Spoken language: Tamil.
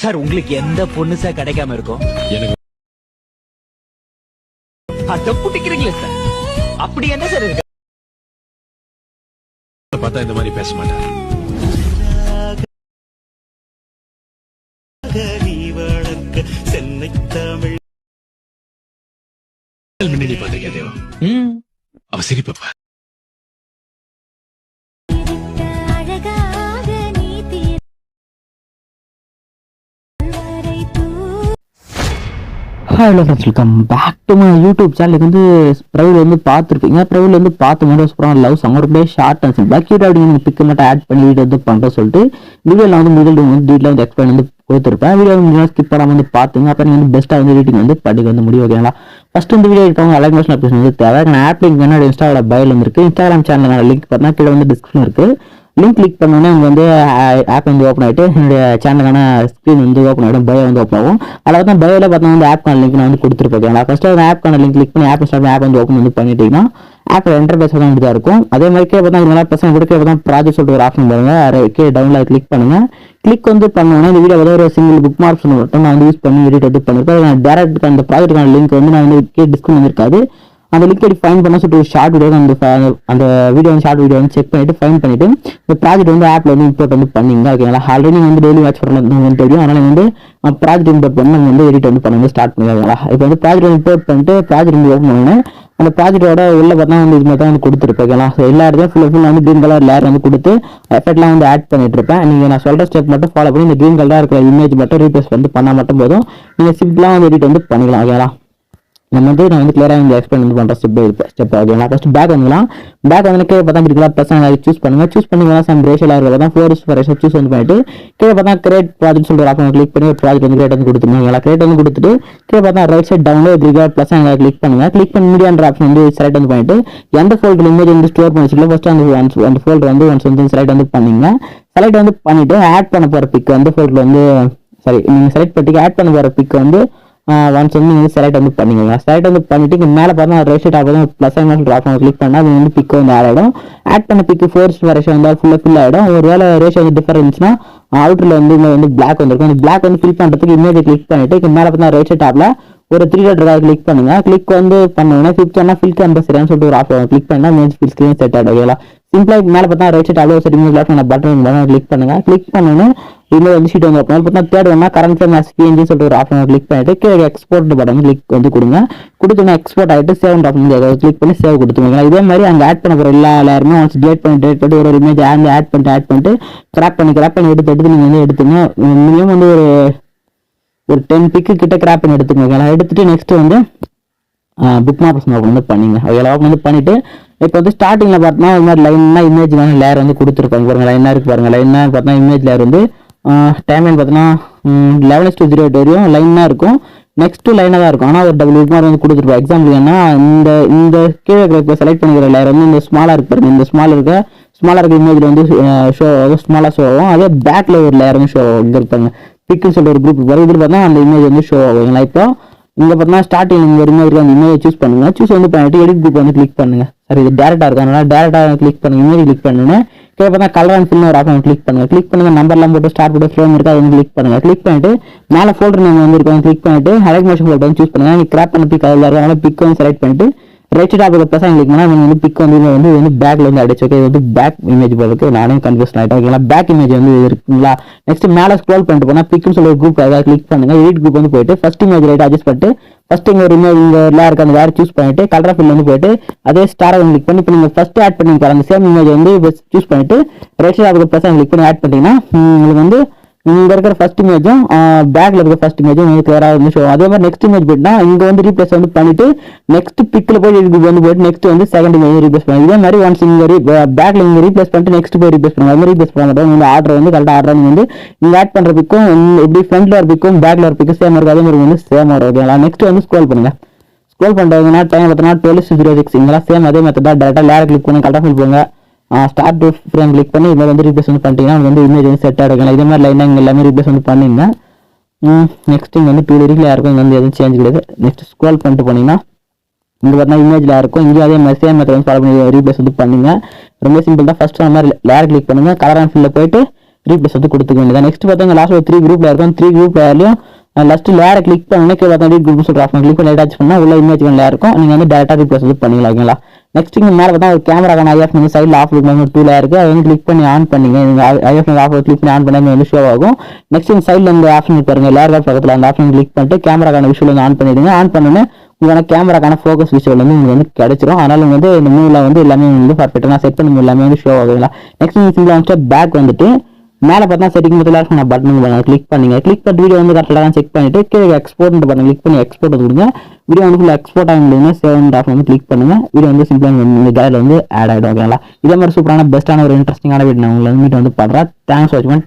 சார் உங்களுக்கு எந்த பொண்ணு சார் கிடைக்காம இருக்கும்? எனக்கு அத புட்டிக்கிறீங்களே சார். அப்படி என்ன சார் இருக்கு? பார்த்தா இந்த மாதிரி பேச மாட்டேன் முன்னாடி பாத்திருக்கேன் தேவா ம். அவ சிரிப்பா hello friends welcome back to my YouTube சேனலுக்கு வந்து ப்ரைவில் வந்து பார்த்துருப்பீங்க ப்ரைவில் வந்து பார்த்து மட்டும் சூப்பராக லவ் சாங் ரொம்ப ஷார்ட் அண்ட் சிம்பிள் கீழே அப்படிங்க நீங்கள் பிக்கு மட்டும் ஆட் பண்ணி வீடியோ வந்து பண்ணுறேன் சொல்லிட்டு வீடியோவில் வந்து முதல் வந்து டீட்டெயில் வந்து எக்ஸ்பிளைன் வந்து கொடுத்துருப்பேன். வீடியோ வந்து ஸ்கிப் பண்ணாமல் வந்து பார்த்துங்க. அப்புறம் நீங்கள் வந்து பெஸ்ட்டாக வந்து ரீட்டிங் வந்து படிக்க வந்து முடியும் ஓகேங்களா ஃபஸ்ட் இந்த வீடியோ இருக்கவங்க அலைக் மோஷன் அப்ளிகேஷன் வந்து தேவை. நான் ஆப் லிங்க் வேணும் இன்ஸ்டாவோட பயில் வந்துருக்கு இன்ஸ்டாகிராம் சேனல் லிங்க் பார்த்தா கீழே வந்து டிஸ்கிரிப்ஷன் இருக்குது லிங்க் கிளிக் பண்ணோன்னே உங்களுக்கு வந்து ஆப் வந்து ஓப்பன் ஆகிட்டு என்னுடைய சேனலுக்கான ஸ்க்ரீன் வந்து ஓப்பன் ஆகிடும் பயோ வந்து ஓப்பன் ஆகும். அதாவது தான் பயோவில் பார்த்தா வந்து ஆப்க்கான லிங்க் நான் வந்து கொடுத்துருப்பேன் ஃபஸ்ட்டு அந்த ஆப்க்கான லிங்க் கிளிக் பண்ணி ஆப் இன்ஸ்டால் ஆப் வந்து ஓப்பன் வந்து பண்ணிட்டீங்கன்னா ஆப் என்டர்பிரைஸ் தான் இப்படி இருக்கும். அதே மாதிரி கீழே பார்த்தா நல்லா பசங்க கூட கீழே பார்த்தா ப்ராஜெக்ட் சொல்லிட்டு ஒரு ஆப்ஷன் பாருங்க. அதை கீழே டவுன்ல கிளிக் பண்ணுங்கள் கிளிக் வந்து பண்ணோன்னா இந்த வீடியோ ஒரு சிங்கிள் புக் மார்க்ஸ் மட்டும் நான் வந்து யூஸ் பண்ணி எடிட் எடுத்து பண்ணிருக்கேன் நான் டேரக்ட் அந்த ப்ராஜெக்ட்டுக்கான லிங்க் வந்து நான் வந்து கீழே டிஸ்கவுண்ட் வந்திருக்காது அந்த லிங்க் ஃபைன் பண்ண சொல்லிட்டு ஒரு ஷார்ட் வீடியோ அந்த அந்த வீடியோ வந்து ஷார்ட் வீடியோ வந்து செக் பண்ணிட்டு ஃபைன் பண்ணிட்டு இந்த ப்ராஜெக்ட் வந்து ஆப்ல வந்து இம்போர்ட் வந்து பண்ணிங்க ஓகேங்களா ஆல்ரெடி வந்து டெய்லி வாட்ச் பண்ணணும். வந்து தெரியும். அதனால வந்து ப்ராஜெக்ட் இம்போர்ட் பண்ணி நாங்கள் வந்து எடிட் வந்து பண்ண ஸ்டார்ட் பண்ணிக்கலாம் இப்போ வந்து ப்ராஜெக்ட் இம்போர்ட் பண்ணிட்டு ப்ராஜெக்ட் வந்து ஓப்பன் பண்ணேன் அந்த ப்ராஜெக்டோட உள்ள பார்த்தா வந்து இது மாதிரி தான் வந்து கொடுத்துருப்பேன் ஸோ எல்லா இடத்தையும் ஃபுல் ஃபுல் வந்து க்ரீன் கலர் லேயர் வந்து கொடுத்து எஃபெக்ட்லாம் வந்து ஆட் பண்ணிட்டு இருப்பேன் நீங்கள் நான் சொல்கிற ஸ்டெப் மட்டும் ஃபாலோ பண்ணி இந்த க்ரீன் கலராக இருக்கிற இமேஜ் மட்டும் ரீப்ளேஸ் வந்து பண்ணால் மட்டும் போதும். நீங்கள் சிம்பிளாக வந்து எடிட் வந்து பண்ணிக்கலாம் ஓகேங்களா நம்ம வந்து நான் வந்து கிளியராக வந்து எக்ஸ்பிளைன் வந்து பண்ணுற ஸ்டெப் ஸ்டெப் ஓகேங்களா ஃபஸ்ட் பேக் வந்துக்கலாம் பேக் வந்து கீழே பார்த்தா இருக்கலாம் பசங்க சூஸ் பண்ணுங்க. சூஸ் பண்ணி சம் ரேஷியலாக இருக்கிறத தான் ஃபோர் ஃபோர் சூஸ் வந்து பண்ணிட்டு கீழே பார்த்தா கிரேட் ப்ராஜெக்ட் சொல்லிட்டு ஆப்ஷன் கிளிக் பண்ணி ஒரு ப்ராஜெக்ட் வந்து கிரேட் வந்து கொடுத்துருங்க. ஓகேங்களா கிரேட் வந்து கொடுத்துட்டு கீழே பார்த்தா ரைட் சைட் டவுன்ல இருக்கா ப்ளஸ் அங்கே கிளிக் பண்ணுங்க. கிளிக் பண்ணி மீடியான்ற ஆப்ஷன் வந்து செலக்ட் வந்து பண்ணிட்டு எந்த ஃபோல்டர் இமேஜ் வந்து ஸ்டோர் பண்ணி சொல்லி ஃபஸ்ட்டு அந்த அந்த ஃபோல்டர் வந்து ஒன்ஸ் வந்து செலக்ட் வந்து பண்ணிங்க. செலக்ட் வந்து பண்ணிட்டு ஆட் பண்ண போகிற பிக் வந்து ஃபோல்டர் வந்து சாரி நீங்கள் செலக்ட் பண்ணிட்டு ஆட் பண்ண போகிற பிக் வந்து ஒன்ஸ் வந்து நீங்கள் செலக்ட் வந்து பண்ணிக்கோங்க. செலக்ட் வந்து பண்ணிட்டு இங்கே மேலே பார்த்தா ரைட் டாப் ஆகும் ப்ளஸ் அண்ட் ட்ராப் ஆகும் கிளிக் பண்ணால் அது வந்து பிக்கு வந்து ஆட் ஆகிடும் ஆட் பண்ண பிக்கு ஃபோர்ஸ் ரேஷன் வந்தால் ஃபுல்லாக ஃபில் ஆகிடும் ஒரு வேலை ரேஷன் வந்து டிஃபர் இருந்துச்சுன்னா அவுட்டரில் வந்து இங்கே வந்து பிளாக் வந்துருக்கும். அந்த பிளாக் வந்து ஃபில் பண்ணுறதுக்கு இமேஜ் கிளிக் பண்ணிட்டு இங்கே மேலே பார்த்தா ரைட் டாப்பில் ஒரு த்ரீ டாட் கிளிக் பண்ணுங்க. கிளிக் வந்து பண்ணுங்கன்னா ஃபிஃப்த் ஆனால் ஃபில் கேம்பஸ்ன்னு சொல்லிட்டு ஒரு ஆப்ஷன் கிளிக் பண்ணால் மேஜ் ஃபில் ஸ்க்ரீன் செட் ஆகிடும் ஓகேங்களா சிம்பிளாக மேலே பார்த்தா ரைட் சைட் அவ்வளோ செட்டிங் பண்ண பட்டன் கிளிக் பண்ணுங்க. கிளிக் பண்ணணும் இமெயில் வந்து ஷீட் வந்து ஓப்பன் பார்த்தா தேர்ட் ஒன்னா கரண்ட் ஃப்ரேம் எஸ் பிஎன்ஜி சொல்லிட்டு ஒரு ஆப்ஷன் கிளிக் பண்ணிட்டு கீழே எக்ஸ்போர்ட் பட்டன் கிளிக் வந்து கொடுங்க. கொடுத்தோன்னா எக்ஸ்போர்ட் ஆகிட்டு சேவ் ஆப்ஷன் கிளிக் பண்ணி சேவ் கொடுத்துருங்க இதே மாதிரி அங்கே ஆட் பண்ண போகிற எல்லா எல்லாருமே ஒன்ஸ் டேட் பண்ணி டேட் பண்ணி ஒரு இமேஜ் ஆட் ஆட் பண்ணிட்டு ஆட் பண்ணிட்டு கிராப் பண்ணி கிராப் பண்ணி எடுத்து எடுத்து நீங்கள் வந்து எடுத்துங்க. மினிமம் வந்து ஒரு ஒரு டென் பிக்கு கிட்ட கிராப் பண்ணி எடுத்துக்கோங்க. எடுத்துட்டு நெக்ஸ்ட் வந்து புக் மார்க்ஸ் ஓப்பன் வந்து பண்ணிங்க. அதில் ஓப்பன் வந்து பண்ணிவிட்டு இப்போ வந்து ஸ்டார்டிங்கில் பார்த்தோம்னா இது மாதிரி லைனாக இமேஜ் லேயர் வந்து கொடுத்துருப்பாங்க பாருங்கள் லைனாக இருக்குது பாருங்கள் லைனாக பார்த்தோம்னா இமேஜ் லேயர் வந்து டைம் லைன் பார்த்தோன்னா லெவன் டூ ஜீரோ எயிட் வரையும் லைனாக இருக்கும். நெக்ஸ்ட்டு லைனாக தான் இருக்கும். ஆனால் ஒரு டபுள் மாதிரி மார்க் வந்து கொடுத்துருப்போம். எக்ஸாம்பிள் என்ன இந்த இந்த கீழே இருக்கிற செலக்ட் பண்ணிக்கிற லேயர் வந்து இந்த ஸ்மாலாக இருக்கு பாருங்க. இந்த ஸ்மால் இருக்க ஸ்மாலாக இருக்க இமேஜில் வந்து ஷோ ஸ்மாலாக ஷோ ஆகும். அதே பேக்கில் ஒரு லேயர் வந்து ஷோ இங்கே இருப்பாங்க பிக்குன்னு சொல்லிட்டு ஒரு குரூப் வரும் இதில் பார்த்தா அந்த இமேஜ் வந்து ஷோ ஆகும். இப்போ இங்கே பார்த்தீங்கன்னா ஸ்டார்டிங் இங்கே ஒரு மாதிரி அந்த இமேஜ் சூஸ் பண்ணுங்கள் சூஸ் வந்து பண்ணிட்டு எடிட் குரூப் வந்து கிளிக் பண்ணுங்கள் சரி இது டேரெக்டாக இருக்கனால டேரெக்டாக கிளிக் பண்ணுங்க. இமேஜ் கிளிக் பண்ணுங்க. கீழே பார்த்தா கலர் அண்ட் ஃபில்னு ஒரு ஆப்ஷன் கிளிக் பண்ணுங்கள் கிளிக் பண்ணுங்கள் நம்பர்லாம் போட்டு ஸ்டார்ட் போட்டு ஃப்ரேம் இருக்கு? அதை வந்து கிளிக் பண்ணுங்கள் கிளிக் பண்ணிட்டு மேலே ஃபோல்டர் நேம் வந்து இருக்கும். கிளிக் பண்ணிட்டு ஹைலைட் மோஷன் ஃபோல்டர் வந்து சூஸ் பண்ணுங்க. நீங்கள் கிராப் பண்ண பிக் அதில் இருக்கு பிக் வந்து செலக்ட் பண்ணிட்டு right side of plus click வந்து பிக் வந்து இவங்க வந்து வந்து பேக்ல வந்து அடிச்சு ஓகே இது வந்து பேக் இமேஜ் போகிறதுக்கு நானே கன்ஃபியூஸ் ஆகிட்டேன் ஓகேங்களா பேக் இமேஜ் வந்து இருக்குங்களா? நெக்ஸ்ட் மேலே ஸ்க்ரோல் பண்ணிட்டு போனால் பிக்னு சொல்லி ஒரு குரூப் அதாவது கிளிக் பண்ணுங்க. எடிட் குரூப் வந்து போயிட்டு ஃபர்ஸ்ட் இமேஜ் ரைட் அட்ஜஸ்ட் பண்ணிட்டு ஃபர்ஸ்ட் இங்கே ஒரு இமேஜ் இங்கே லேயர் அந்த வேறு சூஸ் பண்ணிட்டு கலர் ஃபில் வந்து போயிட்டு அதே ஸ்டாரை கிளிக் பண்ணி இப்போ நீங்கள் ஃபர்ஸ்ட் ஆட் பண்ணி பாருங்க. அந்த சேம் இமேஜ் வந்து சூஸ் பண்ணிட்டு right side of plus click பண்ணி ஆட் பண்ணிட்டீங்கன்னா உங்களுக்கு வந்து இங்கே இருக்கிற ஃபர்ஸ்ட் இமேஜும் பேக்கில் இருக்கிற ஃபர்ஸ்ட் இமேஜும் உங்களுக்கு கிளியராக வந்து அதே மாதிரி நெக்ஸ்ட் இமேஜ் போயிட்டா இங்கே வந்து ரீப்ளேஸ் வந்து பண்ணிட்டு நெக்ஸ்ட் பிக்கில் போய் இது வந்து போயிட்டு நெக்ஸ்ட் வந்து செகண்ட் இமேஜ் ரீப்ளேஸ் பண்ணுங்க இதே மாதிரி ஒன்ஸ் இங்கே பேக்கில் இங்கே ரீப்ளேஸ் பண்ணிட்டு நெக்ஸ்ட் போய் ரீப்ளேஸ் பண்ணுங்க. அது மாதிரி ரீப்ளேஸ் பண்ண மாட்டோம் இந்த ஆர்டர் வந்து கரெக்டாக ஆர்டர் நீங்க வந்து இங்கே ஆட் பண்ற பிக்கும் எப்படி ஃப்ரண்ட்ல ஒரு பிக்கும் பேக்ல ஒரு பிக்கும் சேம் இருக்கும் அதே மாதிரி வந்து சேம் வரும் ஓகேங்களா நெக்ஸ்ட் வந்து ஸ்க்ரோல் பண்ணுங்க. ஸ்க்ரோல் பண்ணுறதுனா டைம் பார்த்தீங்கன்னா டுவெல் ஜீரோ சிக்ஸ் இங்கெல்லாம் சேம் அதே மாதிரி தான். டேரெக்டாக லேர் கிளிக் பண்ணி கரெக்டாக ஃபில் போங்க ஸ்டார்ட் டு ஃப்ரேம் கிளிக் பண்ணி இது மாதிரி வந்து ரீப்ளேஸ் வந்து பண்ணிட்டீங்கன்னா வந்து இமேஜ் வந்து செட் ஆகிடும் இதே மாதிரி லைனாக இங்கே எல்லாமே ரீப்ளேஸ் வந்து பண்ணிங்க நெக்ஸ்ட் இங்கே வந்து டூ டிகிரியில் யாருக்கும் இங்கே வந்து எதுவும் சேஞ்ச் கிடையாது. நெக்ஸ்ட் ஸ்க்ரோல் பண்ணிட்டு போனீங்கன்னா இங்கே பார்த்தா இமேஜில் இருக்கும். இங்கே அதே மாதிரி சேம் மெத்தட் வந்து ஃபாலோ பண்ணி ரீப்ளேஸ் வந்து பண்ணுங்க. ரொம்ப சிம்பிள் தான். ஃபஸ்ட்டு அந்த மாதிரி லேர் கிளிக் பண்ணுங்க. கலர் அண்ட் ஃபில்ல போயிட்டு ரீப்ளேஸ் வந்து கொடுத்துக்க வேண்டியது நெக்ஸ்ட் பார்த்தீங்கன்னா லாஸ்ட் ஒரு த்ரீ குரூப்பில் இருக்கும். த்ரீ குரூப் லேர்லையும் லாஸ்ட் லேரை கிளிக் பண்ணி கீழே பார்த்தா குரூப் சொல்கிற ஆஃப் கிளிக் பண்ணி அட்டாச் பண்ணால் உள்ள இமேஜ் லேர் இருக்கும். நீங்கள் வந்து டேரெக்டாக ரீப்ளேஸ் வந்து பண்ணிக்கலாம் ஓகேங்களா? நெக்ஸ்ட் இங்கே மேலே பார்த்தா ஒரு கேமராக்கான ஐஎஃப் நீங்கள் சைடில் ஆஃப் இருக்கும் டூ லேர் இருக்குது அதை வந்து கிளிக் பண்ணி ஆன் பண்ணீங்க. நீங்கள் ஐஎஃப் ஆஃப் கிளிக் பண்ணி ஆன் பண்ணி வந்து ஷோ ஆகும். நெக்ஸ்ட் இந்த சைடில் இந்த ஆப்ஷன் பாருங்க. லேர் பக்கத்தில் அந்த ஆப்ஷன் கிளிக் பண்ணிட்டு கேமராக்கான விஷுவல் வந்து ஆன் பண்ணிடுங்க. ஆன் பண்ணோன்னே உங்களோட கேமராக்கான ஃபோக்கஸ் விஷயம் வந்து உங்களுக்கு வந்து கிடைச்சிரும். அதனால நீங்கள் வந்து இந்த மூவில் வந்து எல்லாமே வந்து பர்ஃபெக்டாக நான் செட் பண்ணி எல்லாமே வந்து ஷோ ஆகுதுங்களா? நெக்ஸ்ட் நீங்கள் சிம்பிளாக வந்துட்டு பேக் வந்துட்டு மேலே பார்த்தா செட்டிங் முதல்ல நான் பட்டன் பண்ணுங்கள் கிளிக் பண்ணுங்க. கிளிக் பண்ணி வீடியோ வந்து கரெக்டாக செக் பண்ணிட்டு கீழே எக்ஸ்போர்ட் பட்டன் கிளிக் பண்ணி எக்ஸ்போர்ட் கொடுங்க. வீடியோ வந்து எக்ஸ்போர்ட் எக்ஸ்போர்ட் ஆகிடுங்க சேவ் ஆஃப் வந்து கிளிக் பண்ணுங்க. வீடியோ வந்து சிம்பிளாக உங்கள் கேலரியில் வந்து ஆட் ஆகிடும் ஓகேங்களா இதே மாதிரி சூப்பரான பெஸ்ட்டான ஒரு இன்ட்ரெஸ்டிங்கான வீடியோ நான் உங்களை மீட் வந்து பண்ணுறேன் தேங்க்ஸ் வாட்ச் பண்ணி